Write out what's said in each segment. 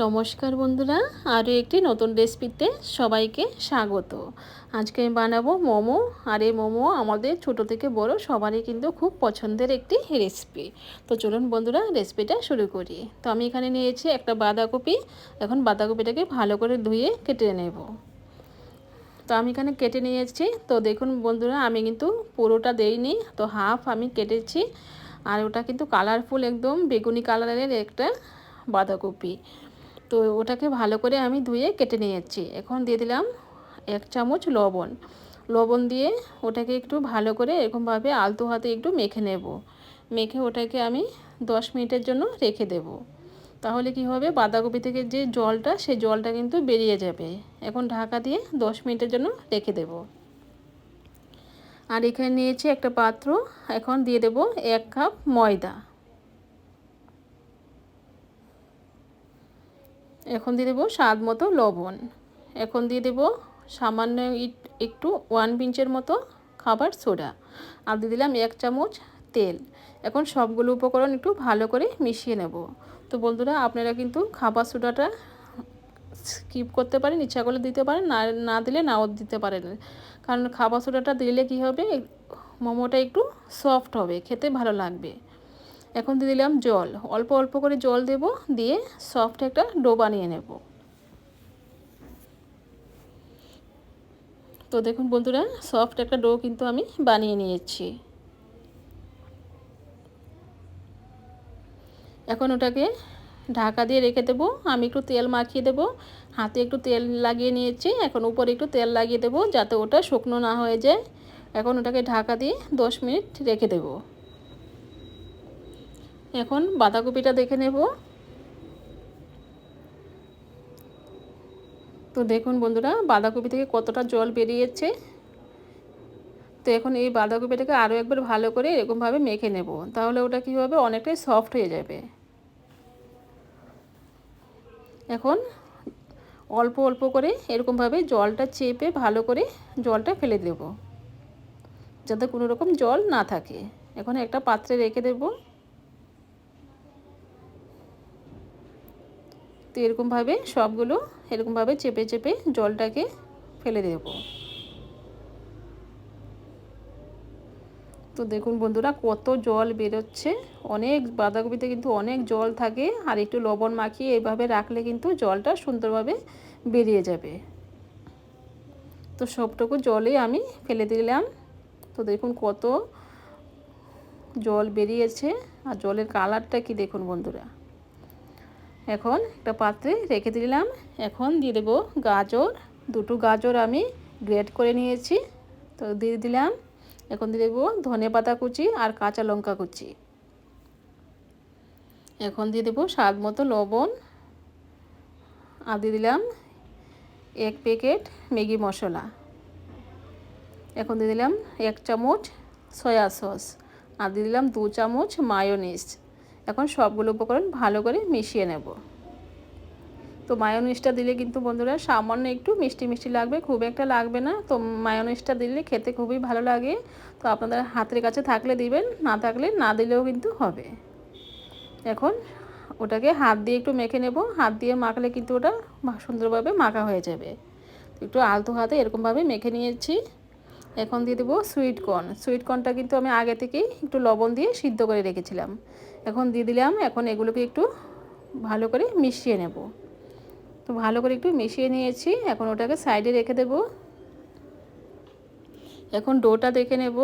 নমস্কার বন্ধুরা, আরও একটি নতুন রেসিপিতে সবাইকে স্বাগত। আজকে আমি বানাবো মোমো, আর এই মোমো আমাদের ছোট থেকে বড় সবারই কিন্তু খুব পছন্দের একটি রেসিপি। তো চলুন বন্ধুরা, রেসিপিটা শুরু করি। তো আমি এখানে নিয়েছি একটা বাঁধাকপি, এখন বাঁধাকপিটাকে ভালো করে ধুয়ে কেটে নেব। তো আমি এখানে কেটে নিয়েছি। তো দেখুন বন্ধুরা, আমি কিন্তু পুরোটা দেইনি, তো হাফ আমি কেটেছি। আর ওটা কিন্তু কালারফুল একদম বেগুনি কালারের একটা বাঁধাকপি। তো ওটাকে ভালো করে আমি ধুয়ে কেটে নিয়েছি। এখন দিয়ে দিলাম এক চামচ লবণ। লবণ দিয়ে ওটাকে একটু ভালো করে এরকমভাবে আলতো হাতে একটু মেখে নেব। মেখে ওটাকে আমি দশ মিনিটের জন্য রেখে দেব। তাহলে কি হবে? বাঁধাকপি থেকে যে জলটা, সেই জলটা কিন্তু বেরিয়ে যাবে। এখন ঢাকা দিয়ে দশ মিনিটের জন্য রেখে দেব। আর এখানে নিয়েছি একটা পাত্র। এখন দিয়ে দেব এক কাপ ময়দা। এখন দিয়ে দেবো স্বাদ মতো লবণ। এখন দিয়ে দেবো সামান্য একটু ওয়ান পিঞ্চের মতো খাবার সোডা আর দিয়ে দিলাম এক চামচ তেল। এখন সবগুলো উপকরণ একটু ভালো করে মিশিয়ে নেব। তো বন্ধুরা, আপনারা কিন্তু খাবার সোডাটা স্কিপ করতে পারেন, ইচ্ছা করলে দিতে পারেন, না না দিলে নাও দিতে পারেন। কারণ খাবার সোডাটা দিলে কি হবে, মোমোটা একটু সফট হবে, খেতে ভালো লাগবে। এখন দিয়ে দিলাম জল। অল্প অল্প করে জল দেব, দিয়ে সফট একটা ডো বানিয়ে নেব। তো দেখুন বন্ধুরা সফট একটা ডো কিন্তু আমি বানিয়ে নিয়েছি। এখন ওটাকে ঢাকা দিয়ে রেখে দেবো। আমি একটু তেল মাখিয়ে দেবো। হাতে একটু তেল লাগিয়ে নিয়েছি। এখন উপরে একটু তেল লাগিয়ে দেবো যাতে ওটা শুকনো না হয়ে যায়। এখন ওটাকে ঢাকা দিয়ে দশ মিনিট রেখে দেবো। এখন বাঁধাকপিটা দেখে নেব। তো দেখুন বন্ধুরা, বাঁধাকপি থেকে কতটা জল বেরিয়েছে। তো এখন এই বাঁধাকপিটাকে আরও একবার ভালো করে এরকমভাবে মেখে নেব, তাহলে ওটা কী হবে? অনেকটাই সফট হয়ে যাবে। এখন অল্প অল্প করে এরকমভাবে জলটা চেপে ভালো করে জলটা ফেলে দেব, যাতে কোনো রকম জল না থাকে। এখন একটা পাত্রে রেখে দেবো। তো এরকমভাবে সবগুলো এরকমভাবে চেপে চেপে জলটাকে ফেলে দেব। তো দেখুন বন্ধুরা, কত জল বেরোচ্ছে। অনেক বাঁধাকপিতে কিন্তু অনেক জল থাকে, আর একটু লবণ মাখিয়ে এইভাবে রাখলে কিন্তু জলটা সুন্দরভাবে বেরিয়ে যাবে। তো সবটুকু জলে আমি ফেলে দিলাম। তো দেখুন কত জল বেরিয়েছে, আর জলের কালারটা কি দেখুন বন্ধুরা। এখন একটা পাত্রে রেখে দিলাম। এখন দিয়ে দেবো গাজর। দুটো গাজর আমি গ্রেট করে নিয়েছি, তো দিয়ে দিলাম। এখন দিয়ে দেবো ধনে পাতা কুচি আর কাঁচা লঙ্কা কুচি। এখন দিয়ে দেবো স্বাদ মতো লবণ। আর দিয়ে দিলাম এক প্যাকেট ম্যাগি মশলা। এখন দিয়ে দিলাম এক চামচ সয়া সস। আর দিয়ে দিলাম দু চামচ মায়োনিস এখন সবগুলো উপকরণ ভালো করে মিশিয়ে নেব। তো মায়োনিসটা দিলে কিন্তু বন্ধুরা সামান্য একটু মিষ্টি মিষ্টি লাগবে, খুব একটা লাগবে না। তো মায়োনিসটা দিলে খেতে খুবই ভালো লাগে। তো আপনাদের হাতের কাছে থাকলে দিবেন, না থাকলে না দিলেও কিন্তু হবে। এখন ওটাকে হাত দিয়ে একটু মেখে নেব। হাত দিয়ে মাখলে কিন্তু ওটা সুন্দরভাবে মাখা হয়ে যাবে। একটু আলতো হাতে এরকমভাবে মেখে নিয়েছি। এখন দিয়ে দেবো সুইট কর্ন সুইট কর্নটা কিন্তু আমি আগে থেকেই একটু লবণ দিয়ে সিদ্ধ করে রেখেছিলাম। এখন দিয়ে দিলাম। এখন এগুলোকে একটু ভালো করে মিশিয়ে নেব। তো ভালো করে একটু মিশিয়ে নিয়েছি। এখন ওটাকে সাইডে রেখে দেব। এখন ডোটা দেখে নেব।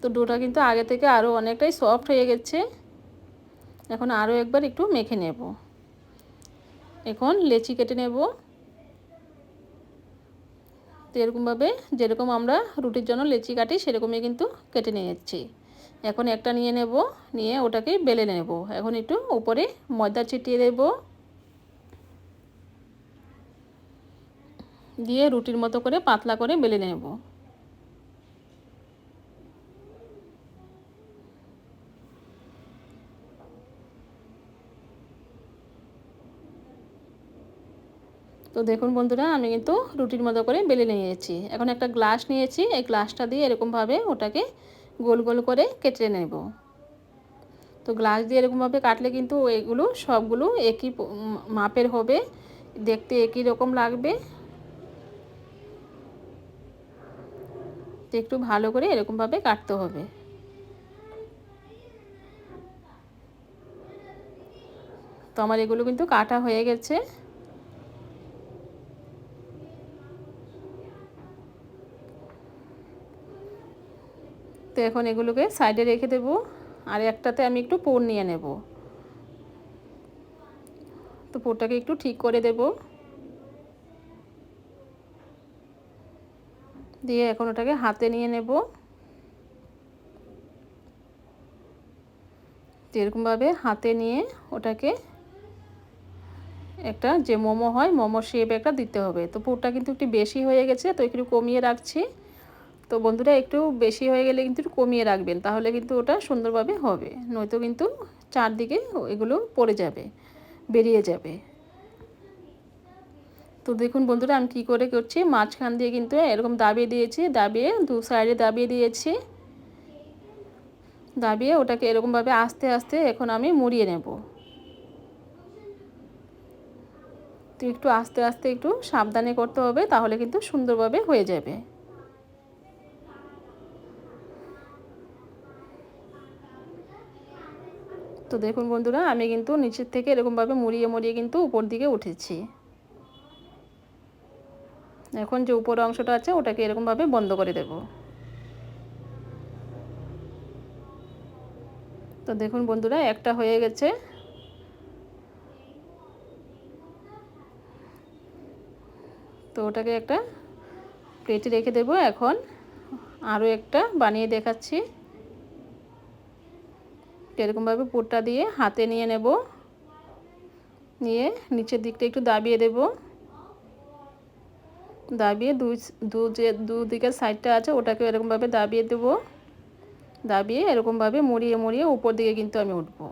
তো ডোটা কিন্তু আগে থেকে আরও অনেকটাই সফট হয়ে গেছে। এখন আরও একবার একটু মেখে নেব। এখন লেচি কেটে নেব। তো এরকমভাবে যেরকম আমরা রুটির জন্য লেচি কাটি, সেরকমই কিন্তু কেটে নিয়েছি। এখন একটা নিয়ে নেব, নিয়ে ওটাকে বেলে নেব। এখন একটু উপরে ময়দা ছিটিয়ে দেব। দিয়ে রুটির মতো করে পাতলা করে বেলে নেব। তো দেখুন বন্ধুরা, আমি কিন্তু রুটির মতো করে বেলে নিয়েছি। এখন একটা গ্লাস নিয়েছি, এই গ্লাসটা দিয়ে এরকমভাবে ওটাকে গোল গোল করে কেটে নেব। তো গ্লাস দিয়ে এরকমভাবে কাটলে কিন্তু এগুলো সবগুলো একই মাপের হবে। দেখতে একই রকম লাগবে। একটু ভালো করে এরকমভাবে কাটতে হবে। তো আমার এগুলো কিন্তু কাটা হয়ে গেছে। তো এখন এগুলোকে সাইডে রেখে দেব আর একটাতে আমি একটু পোর নিয়ে নেব। তো পোরটাকে একটু ঠিক করে দেব। দিয়ে এখন ওটাকে হাতে নিয়ে নেব। এরকমভাবে হাতে নিয়ে ওটাকে একটা যে মোমো হয়, মোমো শেপ একটা দিতে হবে। তো পুরটা কিন্তু একটু বেশি হয়ে গেছে, তো একটু কমিয়ে রাখছি। তো বন্ধুরা একটু বেশি হয়ে গেলে কিন্তু কমিয়ে রাখবেন, তাহলে কিন্তু ওটা সুন্দরভাবে হবে। নয়তো কিন্তু চারদিকে এগুলো পড়ে যাবে, বেরিয়ে যাবে। তো দেখুন বন্ধুরা আমি কী করে করছি, মাঝখান দিয়ে কিন্তু এরকম দাবিয়ে দিয়েছি, দাবিয়ে দু সাইডে দাবিয়ে দিয়েছি। দাবিয়ে ওটাকে এরকমভাবে আস্তে আস্তে এখন আমি মুড়িয়ে নেব। তো একটু আস্তে আস্তে একটু সাবধানে করতে হবে, তাহলে কিন্তু সুন্দরভাবে হয়ে যাবে। তো দেখুন বন্ধুরা, আমি কিন্তু নিচের থেকে এরকমভাবে মুড়িয়ে মুড়িয়ে কিন্তু উপর দিকে উঠেছি। এখন যে উপর অংশটা আছে, ওটাকে এরকমভাবে বন্ধ করে দেব। তো দেখুন বন্ধুরা, একটা হয়ে গেছে। তো ওটাকে একটা প্লেটে রেখে দেব। এখন আরও একটা বানিয়ে দেখাচ্ছি। এরকমভাবে পুরটা দিয়ে হাতে নিয়ে নেব। নিয়ে নিচের দিকটা একটু দাবিয়ে দেব। দাবিয়ে দুই দু যে দু দিকের সাইডটা আছে ওটাকে এরকমভাবে দাবিয়ে দেব। দাবিয়ে এরকমভাবে মুড়িয়ে মুড়িয়ে উপর দিকে কিন্তু আমি উঠবো।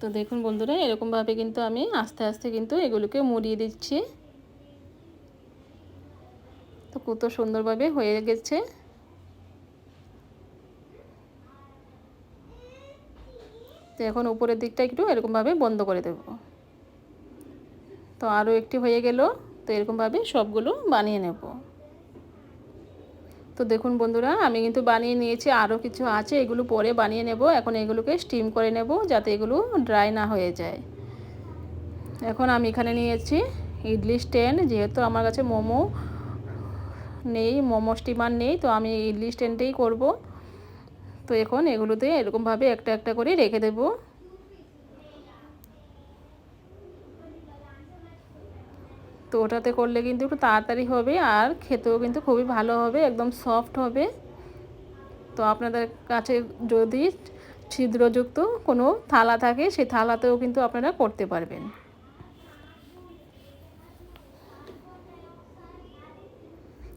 তো দেখুন বন্ধুরা, এরকমভাবে কিন্তু আমি আস্তে আস্তে কিন্তু এগুলোকে মুড়িয়ে দিচ্ছি। কত সুন্দরভাবে হয়ে গেছে তো এখন উপরের দিকটা একটু এরকমভাবে বন্ধ করে দেব তো আরও একটি হয়ে গেল তো এরকমভাবে সবগুলো বানিয়ে নেব তো দেখুন বন্ধুরা আমি কিন্তু বানিয়ে নিয়েছি আরও কিছু আছে এগুলো পরে বানিয়ে নেব এখন এগুলোকে স্টিম করে নেব যাতে এগুলো ড্রাই না হয়ে যায় এখন আমি এখানে নিয়েছি ইডলি স্ট্যান্ড যেহেতু আমার কাছে মোমো নেই মোমো স্টিমার নেই, তো আমি ইডলি স্ট্যান্ডেই করব। তো এখন এগুলোতে এরকমভাবে একটা একটা করে রেখে দেবো। তো ওটাতে করলে কিন্তু একটু তাড়াতাড়ি হবে আর খেতেও কিন্তু খুবই ভালো হবে, একদম সফট হবে। তো আপনাদের কাছে যদি ছিদ্রযুক্ত কোনো থালা থাকে, সেই থালাতেও কিন্তু আপনারা করতে পারবেন।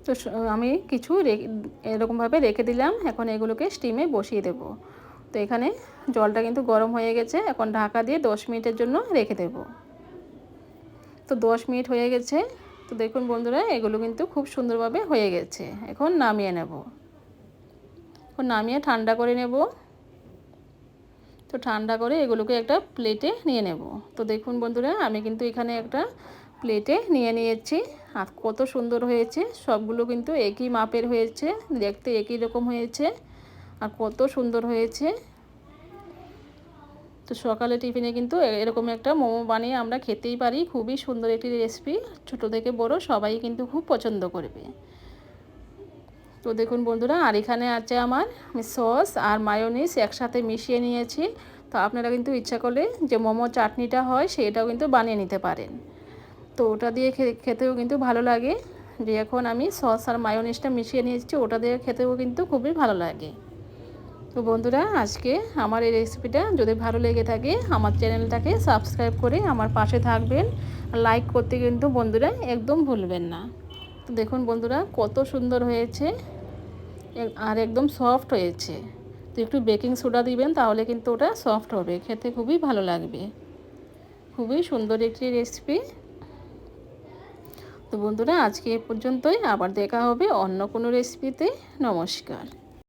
তো আমি কিছু এরকমভাবে রেখে দিলাম। এখন এগুলোকে স্টিমে বসিয়ে দেব। তো এখানে জলটা কিন্তু গরম হয়ে গেছে। এখন ঢাকা দিয়ে দশ মিনিটের জন্য রেখে দেবো। তো দশ মিনিট হয়ে গেছে। তো দেখুন বন্ধুরা, এগুলো কিন্তু খুব সুন্দরভাবে হয়ে গেছে। এখন নামিয়ে নেব। এখন নামিয়ে ঠান্ডা করে নেব। তো ঠান্ডা করে এগুলোকে একটা প্লেটে নিয়ে নেব। তো দেখুন বন্ধুরা, আমি কিন্তু এখানে একটা প্লেটে নিয়ে নিয়েছি। আর কত সুন্দর হয়েছে। সবগুলো কিন্তু একই মাপের হয়েছে। দেখতে একই রকম হয়েছে। আর কত সুন্দর হয়েছে। তো সকালে টিফিনে কিন্তু এরকম একটা মোমো বানিয়ে আমরা খেতেই পারি। খুবই সুন্দর একটি রেসিপি ছোটো থেকে বড় সবাই কিন্তু খুব পছন্দ করবে। তো দেখুন বন্ধুরা, আর এখানে আছে আমার সস আর মায়োনিস একসাথে মিশিয়ে নিয়েছি। তো আপনারা কিন্তু ইচ্ছা করলে যে মোমো চাটনিটা হয়, সেটাও কিন্তু বানিয়ে নিতে পারেন। তো ওটা দিয়ে খেতেও কিন্তু ভালো লাগে। যে এখন আমি সস আর মায়োনিসটা মিশিয়ে নিয়েছি, ওটা দিয়ে খেতেও কিন্তু খুবই ভালো লাগে। তো বন্ধুরা, আজকে আমার এই রেসিপিটা যদি ভালো লেগে থাকে, আমার চ্যানেলটাকে সাবস্ক্রাইব করে আমার পাশে থাকবেন। লাইক করতে কিন্তু বন্ধুরা একদম ভুলবেন না। তো দেখুন বন্ধুরা, কত সুন্দর হয়েছে। আর একদম সফট হয়েছে। তো একটু বেকিং সোডা দিবেন, তাহলে কিন্তু ওটা সফট হবে। খেতে খুবই ভালো লাগবে। খুবই সুন্দর একটি রেসিপি তো বন্ধুরা আজকে এ পর্যন্তই। আবার দেখা হবে অন্য কোনো রেসিপিতে নমস্কার।